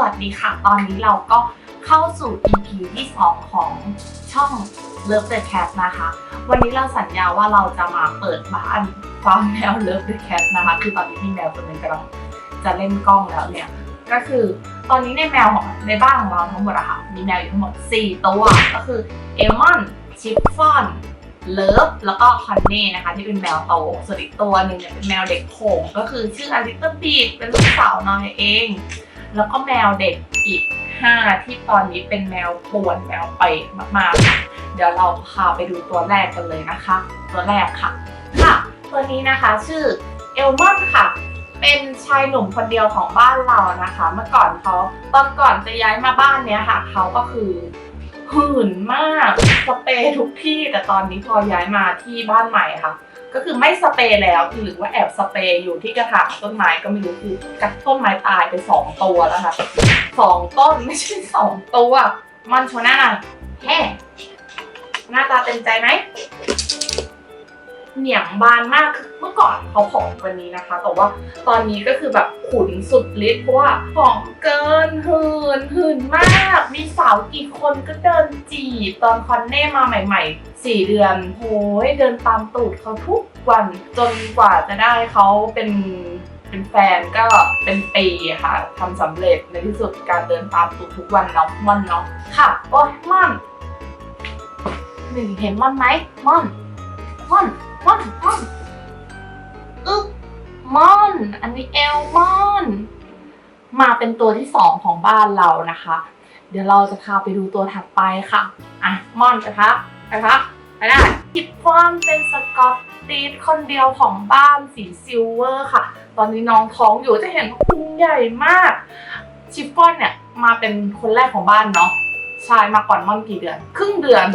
วัสดีค่ะ ตอนนี้เราก็เข้าสู่ EP ที่ 2 ของช่อง Love the Cat นะคะ วันนี้เราสัญญาว่าเราจะมาเปิดบ้านฟาร์มแมว Love the Cat นะคะ คือตอนนี้มีแมวตัวนึงกำลังจะเล่นกล้องแล้วเนี่ย ก็คือตอนนี้ในแมวของในบ้านของเราทั้งหมดอะค่ะ มีแมวอยู่ทั้งหมด 4 ตัว ก็คือเอลมอน ชิฟฟอนเลิฟแล้วก็คอนเน่นะคะ ที่เป็นแมวโต ส่วนอีกตัวหนึ่งเนี่ยเป็นแมวเด็กโขงก็คือชื่ออลิตเติ้ลบีดเป็นลูกสาวน้อยเอง แล้วก็แมวเด็กอีก 5 ที่ตอนนี้เป็นแมวป่วนแมวเปรตมากๆ เดี๋ยวเราพาไปดูตัวแรกกันเลยนะคะ ตัวแรกค่ะ ค่ะ ตัวนี้นะคะชื่อเอลมอนค่ะ เป็นชายหนุ่มคนเดียวของบ้านเรานะคะ เมื่อก่อนเขาตอนก่อนจะย้ายมาบ้านเนี้ยค่ะเขาก็คือหื่นมากสเปรย์ทุกที่แต่ตอนนี้พอย้ายมาที่บ้านใหม่ค่ะ ก็คือไม่สเปรย์แล้วหรือว่าแอบสเปรย์อยู่ที่กระถางต้นไม้ก็ไม่รู้คือกัดต้นไม้ตายไปสองตัวแล้วค่ะสองต้นไม่ใช่สองตัวมันโชว์หน้าหน่อยแฮ่หน้าตาเต็มใจไหม เหนียงบานมากคือเมื่อก่อนเขาผอมกว่านี้นะคะ แต่ว่าตอนนี้ก็คือแบบขุนสุดฤทธิ์เพราะว่าผอมเกินหืนหืนมาก มีสาวกี่คนก็เดินจีบตอนคอนเน่มาใหม่ ๆสี่เดือนโหยเดินตามตูดเขาทุกวันจนกว่าจะได้เขาเป็นเป็นแฟนก็เป็นปีค่ะทำสำเร็จในที่สุดการเดินตามตูดทุกวันเนาะม่อนเนาะค่ะโอ้ยม่อนหนึ่งเห็นม่อนไหมม่อนม่อน มอนมอนอึ๊กมอน อันนี้เอลมอน มาเป็นตัวที่สองของบ้านเรานะคะ เดี๋ยวเราจะพาไปดูตัวถัดไปค่ะ อะมอนนะคะนะคะไปได้คิปฟอนเป็นสกอตตีดคนเดียวของบ้านสีซิลเวอร์ค่ะ ตอนนี้น้องท้องอยู่จะเห็นว่าพุงใหญ่มาก ชิฟฟอนเนี่ยมาเป็นคนแรกของบ้านเนาะใช่มาก่อนม่อนกี่เดือน ครึ่งเดือน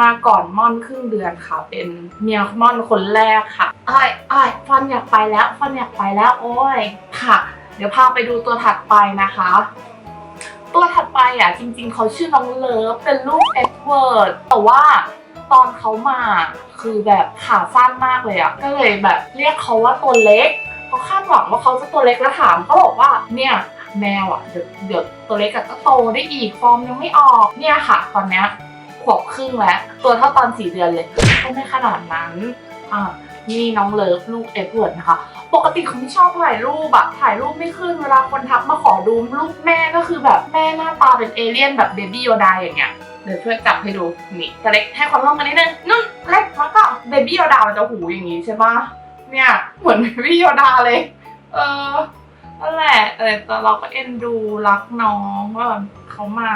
มาก่อนม่อนครึ่งเดือนค่ะ เป็นเมียม่อนคนแรกค่ะอ้ายอ้ายฟอนอยากไปแล้วฟอนอยากไปแล้วโอ้ยค่ะ เดี๋ยวพาไปดูตัวถัดไปนะคะ ตัวถัดไปอะจริง ๆ เขาชื่อน้องเลิฟเป็นลูกเอ็ดเวิร์ดแต่ว่าตอนเขามาคือแบบขาสั้นมากเลยอะก็เลยแบบเรียกเขาว่าตัวเล็กเขาคาดหวังว่าเขาจะตัวเล็กแล้วถามเขาบอกว่าเนี่ยแมวอะเดี๋ยวเดี๋ยวตัวเล็กก็โตได้อีกฟอร์มยังไม่ออกเนี่ยค่ะ ตอนเนี้ย ขวบครึ่งแล้ว ตัวเท่าตอนสี่เดือนเลยก็ไม่ขนาดนั้นอ่านี่น้องเลิฟลูกเอ็ดเวิร์ดนะคะ ปกติเขาไม่ชอบถ่ายรูปอะถ่ายรูปไม่ขึ้นเวลาคนทักมาขอดูรูปแม่ก็คือแบบแม่หน้าตาเป็นเอเลี่ยนแบบเบบี้โยดาอย่างเงี้ยเดี๋ยวช่วยจับให้ดูนี่ตัวเล็กให้ความร่วมกันนิดนึงนุ่นเล็กแล้วก็เบบี้โยดามันจะหูอย่างงี้ใช่ปะเนี่ยเหมือนเบบี้โยดาเลย เออ นั่นแหละแต่แต่เราก็เอ็นดูรักน้องว่าแบบเขามา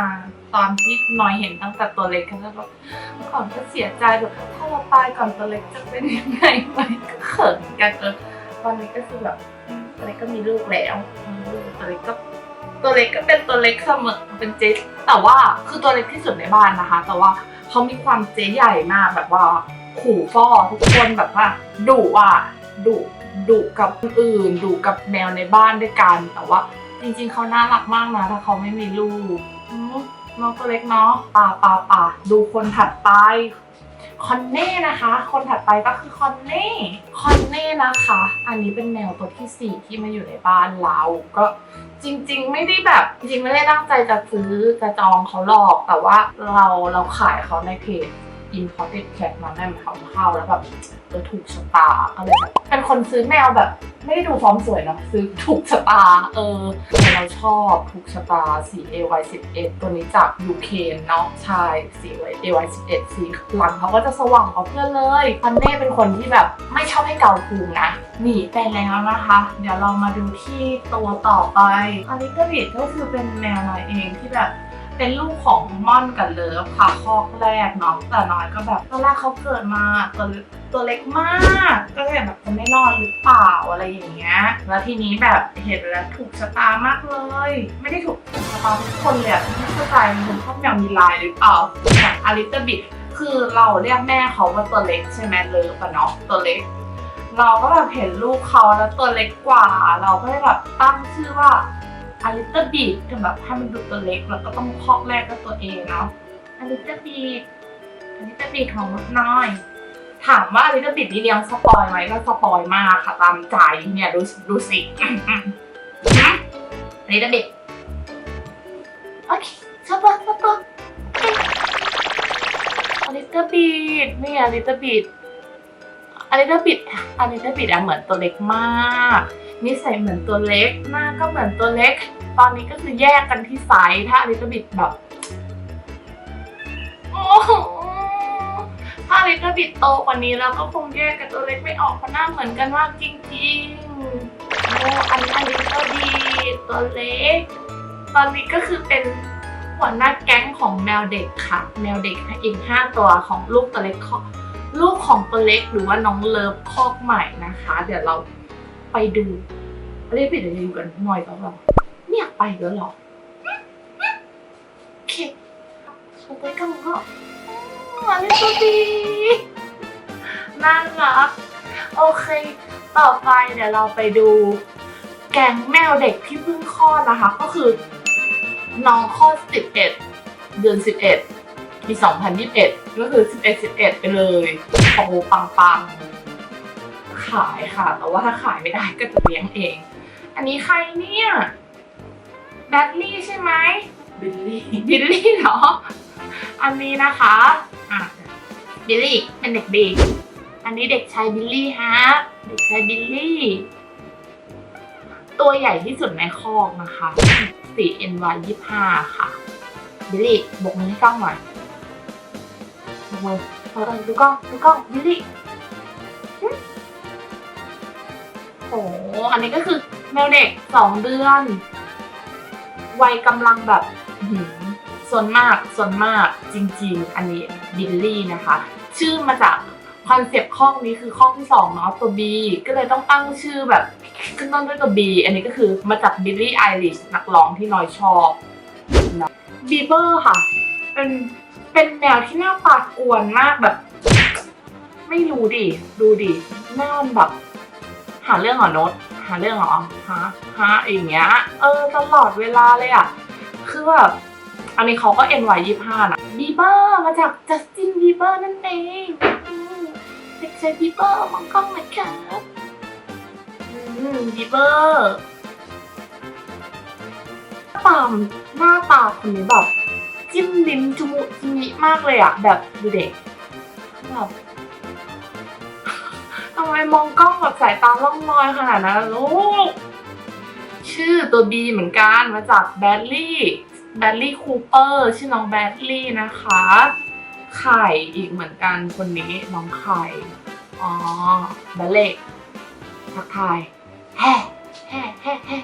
ตอนที่น้อยเห็นตั้งแต่ตัวเล็กกันแล้วแบบเมื่อก่อนก็เสียใจแบบถ้าเราตายก่อนตัวเล็กจะเป็นยังไงไหมก็เขินกันเออตอนนี้ก็คือแบบตัวเล็กก็มีลูกแล้วตัวเล็กก็ตัวเล็กก็เป็นตัวเล็กเสมอเป็นเจ๊แต่ว่าคือตัวเล็กที่สุดในบ้านนะคะ แต่ว่าเขามีความเจ๊ใหญ่มากแบบว่าขู่ฟอทุกคนแบบว่าดุอะดุ ดุกับคนอื่นดุกับแมวในบ้านด้วยกัน แต่ว่า จริงๆเขาน่ารักมากนะถ้าเขาไม่มีลูกอืมน้องตัวเล็กเนาะป่าป่าป่าดูคนถัดไปคอนเน่นะคะ คนถัดไปก็คือคอนเน่คอนเน่นะคะ อันนี้เป็นแมวตัวที่สี่ที่มาอยู่ในบ้านเรา ก็จริง ๆ ไม่ได้แบบจริงๆไม่ได้ตั้งใจจะซื้อจะจองเขาหรอก แต่ว่าเราเราขายเขาในเพจ Imported Cat มาแม่มันเขาเข้าแล้วแบบเออถูกชะตาก็เลยแบบเป็นคนซื้อแมวแบบ ไม่ได้ดูฟอร์มสวยนะซื้อถูกชะตา เออแต่เราชอบถูกชะตาสี AY11 ตัวนี้จาก UK เนาะใช่สี AY11 สีหลังเขาก็จะสว่างกว่าเพื่อนเลยพันเน่เป็นคนที่แบบไม่ชอบให้เกาพุงนะหนีไปแล้วนะคะ เดี๋ยวเรามาดูที่ตัวต่อไปอันนี้ก็บิดก็คือเป็นแมวน้อยเองที่แบบ เป็นลูกของม่อนกับเลิฟค่ะคอกแรกเนาะแต่น้อยก็แบบตอนแรกเขาเกิดมาตัวตัวเล็กมาก ก็เลยแบบจะไม่รอดหรือเปล่าอะไรอย่างเงี้ย แล้วทีนี้แบบเห็นแล้วถูกชะตามากเลย ไม่ได้ถูกชะตาทุกคนเลยไม่เข้าใจมันเป็นพวกแมวมีลายหรือเปล่าอย่างอลิตบิดคือเราเรียกแม่เขาว่าตัวเล็กใช่ไหมเลิฟอะเนาะตัวเล็กเราก็แบบเห็นลูกเขาแล้วตัวเล็กกว่า เราก็เลยแบบตั้งชื่อว่า อลิตบีดคือแบบให้มันดูตัวเล็กแล้วก็ต้องคอกแรกก็ตัวเองเนาะอลิตบีดอลิตบีดของนกน้อย ถามว่าอลิตบีดนี่เลี้ยงสปอยไหมก็สปอยมากค่ะตามใจเนี่ยดูดูสิอลิตบีดโอเคชอบปะชอบปะอลิตเตอร์บีดนี่อลิตเตอร์บีดอลิตเตอร์บีดอลิตเตอร์บีดอะเหมือนตัวเล็กมาก นิสัยเหมือนตัวเล็ก หน้าก็เหมือนตัวเล็ก ตอนนี้ก็คือแยกกันที่ไซส์ถ้าลิตบีดแบบโอ้โหถ้าลิตบีดโตกว่านี้แล้วก็คงแยกกับตัวเล็กไม่ออกเพราะหน้าเหมือนกันมากจริงๆโอ้อันนี้อลิตเตอร์บีตัวเล็ก ตอนนี้ก็คือเป็นหัวหน้าแก๊งของแมวเด็กค่ะ แมวเด็กอีกห้าตัวของลูกตัวเล็กลูกของตัวเล็กหรือว่าน้องเลิฟคอกใหม่นะคะ เดี๋ยวเรา ไปดูเรียกผิดเดี๋ยวจะอยู่กันหน่อยก็แบบเนี่ยไปแล้วหรอโอเคเอาไปกันก็มาเล่นตัวดีน่ารักโอเค ต่อไปเดี๋ยวเราไปดู แกงแมวเด็กที่เพิ่งคลอดนะคะ ก็คือน้องคลอด11 เดือน 11ปี2021 ก็คือ 11 11 ไปเลยโอ้โหปังปัง ขายค่ะ แต่ว่าถ้าขายไม่ได้ก็จะเลี้ยงเอง อันนี้ใครเนี่ยแบดลี่ใช่ไหมบิลลี่บิลลี่เหรอ อันนี้นะคะอะบิลลี่เป็นเด็กดี อันนี้เด็กชายบิลลี่ฮะ เด็กชายบิลลี่ ตัวใหญ่ที่สุดในคอกนะคะ 4NY 25 ค่ะ บิลลี่บกมือให้กล้องหน่อยบกมือเออเออดูกล้องดูกล้องบิลลี่ โอ้อันนี้ก็คือแมวเด็ก2เดือน วัยกำลังแบบหืส่วนมากส่วนมากจริง ๆ อันนี้บิลลี่นะคะ ชื่อมาจากคอนเซปต์ข้องนี้คือข้องที่สองเนาะตัว B ก็เลยต้องตั้งชื่อแบบขึ้นต้นด้วยตัว B อันนี้ก็คือมาจากบิลลี่ไอริชนักร้องที่น้อยชอบบีเบอร์ค่ะ เป็นเป็นแมวที่หน้าตากวนมากแบบ ไม่รู้ดิ ดูดิหน้ามันแบบ หาเรื่องเหรอโน้ตหาเรื่องเหรอฮะฮะอย่างเงี้ย เออตลอดเวลาเลยอะ คือแบบอันนี้เขาก็ NY 25นะบีเบอร์มาจากจัสตินบีเบอร์นั่นเองเด็กชายบีเบอร์มองกล้องหน่อยครับอืมบีเบอร์ตามหน้าตาคนนี้แบบจิ้มลิ้มจุมุจิมิมากเลยอะแบบดูเด็กแบบ ทำไมมองกล้องแบบสายตาล่องลอยขนาดนั้นลูก ชื่อตัว B เหมือนกันมาจากแบดลี่แบดลี่คูเปอร์ชื่อน้องแบดลี่นะคะ ไข่อีกเหมือนกันคนนี้น้องไข่อ๋อแบดเล่ทักทายแฮ่แฮ่แฮ่แฮ่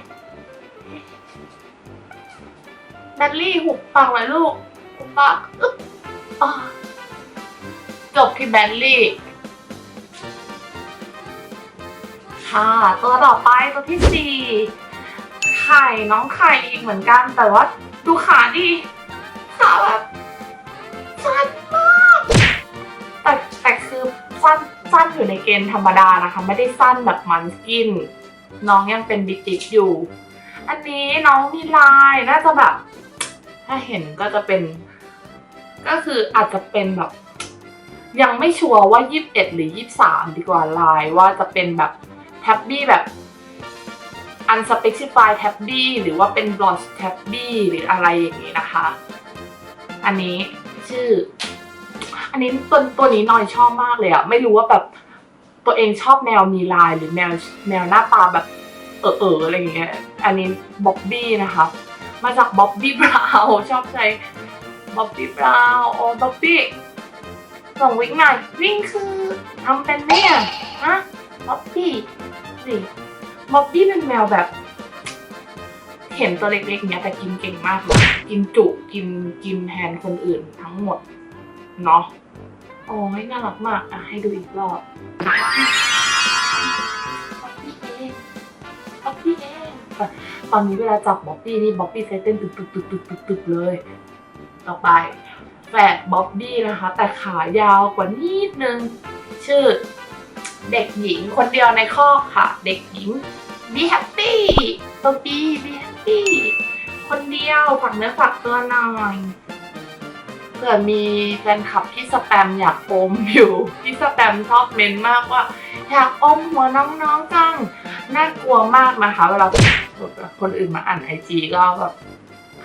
แบดลี่หุบปากเลยลูกหุบปากอึ๊บอ๋อจบที่แบดลี่ ค่ะ ตัวต่อไปตัวที่สี่ไข่น้องไข่อีกเหมือนกัน แต่ว่าดูขาดิขาแบบสั้นมากแต่แต่คือสั้นสั้นอยู่ในเกณฑ์ธรรมดานะคะ ไม่ได้สั้นแบบมันสกิน น้องยังเป็นบิติกอยู่ อันนี้น้องมีลายน่าจะแบบ ถ้าเห็นก็จะเป็น ก็คืออาจจะเป็นแบบ ยังไม่ชัวร์ว่า 21 หรือ 23 ดีกว่าลายว่าจะเป็นแบบ แท็บบี้แบบ unspecified แท็บบี้หรือว่าเป็น bronze แท็บบี้หรืออะไรอย่างนี้นะคะ อันนี้ชื่อ อันนี้ตัวตัวนี้นอยชอบมากเลยอะไม่รู้ว่าแบบตัวเองชอบแมวมีลายหรือแมวแมวหน้าตาแบบ เออเอออะไรอย่างเงี้ย อันนี้บ๊อบบี้นะคะ มาจากบ๊อบบี้บราวชอบใช้บ๊อบบี้บราวโอ้บ๊อบบี้ส่งวิ่งหน่อยวิ่งคือทำเป็นเนี่ยฮะ บ๊อบบี้สิบ๊อบบี้เป็นแมวแบบ เห็นตัวเล็กๆเนี้ยแต่กินเก่งมากเลยกินจุกินกินแทนคนอื่นทั้งหมด เนาะโอ้ยน่ารักมากอะให้ดูอีกรอบบ๊อบบี้เองบ๊อบบี้เองตอนนี้เวลาจับบ๊อบบี้นี่บ๊อบบี้ใจเต้นตึกตึกตึกตึกตึกตึกเลย ต่อไปแฝดบ๊อบบี้นะคะ แต่ขายาวกว่านิดนึง ชื่อ เด็กหญิงคนเดียวในคอกค่ะ เด็กหญิง be happy ตัว B be happy คนเดียวฝากเนื้อฝากตัวหน่อยเผื่อมีแฟนคลับที่สแปมอยากอมอยู่ที่สแปมชอบเมนมากว่า อยากอมหัวน้องๆจังน่ากลัวมากนะคะเวลาคนอื่นมาอ่านไอจีก็แบบ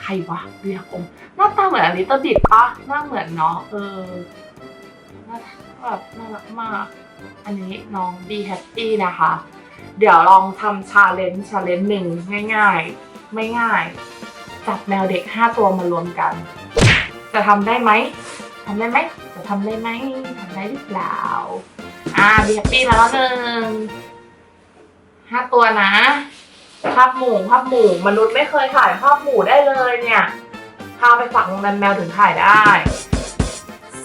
ขรวะเบียร์อมหน้าตาเหมือนอลิตดิดปะหน้าเหมือนเนาะเออหน้าแบบน่ารักมาก อันนี้น้อง Be Happy นะคะ เดี๋ยวลองทำชาเลนจ์ชาเลนจ์หนึ่งง่ายๆ ไม่ง่าย จับแมวเด็ก 5 ตัวมารวมกัน จะทำได้ไหมทำได้ไหมจะทำได้ไหมทำได้หรือเปล่า อ่า Be Happy มาแล้วหนึ่งห้าตัวนะภาพหมู่ภาพหมู่มนุษย์ไม่เคยถ่ายภาพหมู่ได้เลยเนี่ยพาไปฝักโรงแรมแมวถึงถ่ายได้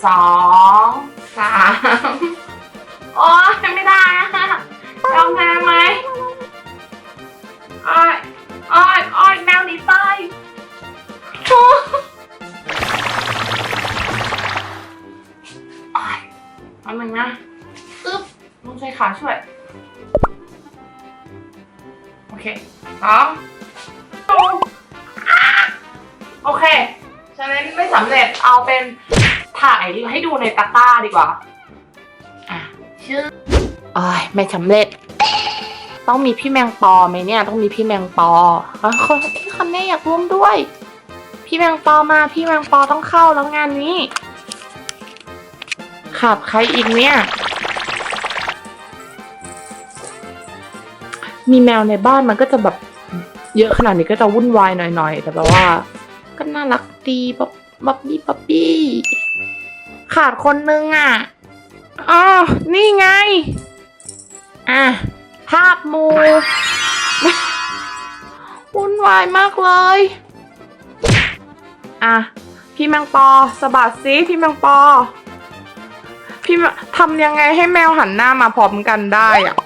สองสาม โอ้ยไม่ได้อะยอมแพ้ไหมอ้อยอ้อยอ้อยแมวหนีตายโอ้อ้อยอันหนึ่งนะอึ๊บต้องใช้ขาช่วย โอเคสองโอเคฉะนั้นไม่สำเร็จเอาเป็นถ่ายให้ดูในตะกร้าดีกว่า อะชื่ออ้ยไม่สำเร็จ ต้องมีพี่แมงปอไหมเนี่ย ต้องมีพี่แมงปอแล้วคนพี่คันเน่อยากร่วมด้วย พี่แมงปอมาพี่แมงปอต้องเข้าแล้วงานนี้ขาดใครอีกเนี่ย มีแมวในบ้านมันก็จะแบบเยอะขนาดนี้ก็จะวุ่นวายหน่อยๆ แต่แบบว่า ก็น่ารักดีบ๊อบบ๊อบบี้บ๊อบบี้ขาดคนนึงอะ อ๋อ นี่ไง อะ ภาพหมูวุ่นวายมากเลย อะ พี่แมงปอสะบัดซิพี่แมงปอ พี่แมทำยังไงให้แมวหันหน้ามาพร้อมกันได้อะ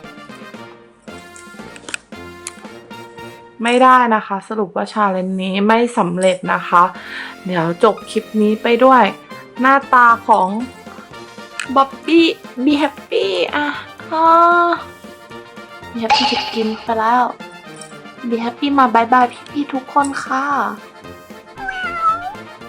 ไม่ได้นะคะ สรุปว่าชาเลนจ์นี้ไม่สำเร็จนะคะ เดี๋ยวจบคลิปนี้ไปด้วย หน้าตาของ บ๊อบบี้บีแฮปปี้อะบีแฮปปี้จะกินไปแล้วบีแฮปปี้มาบายบายพี่ๆทุกคนค่ะ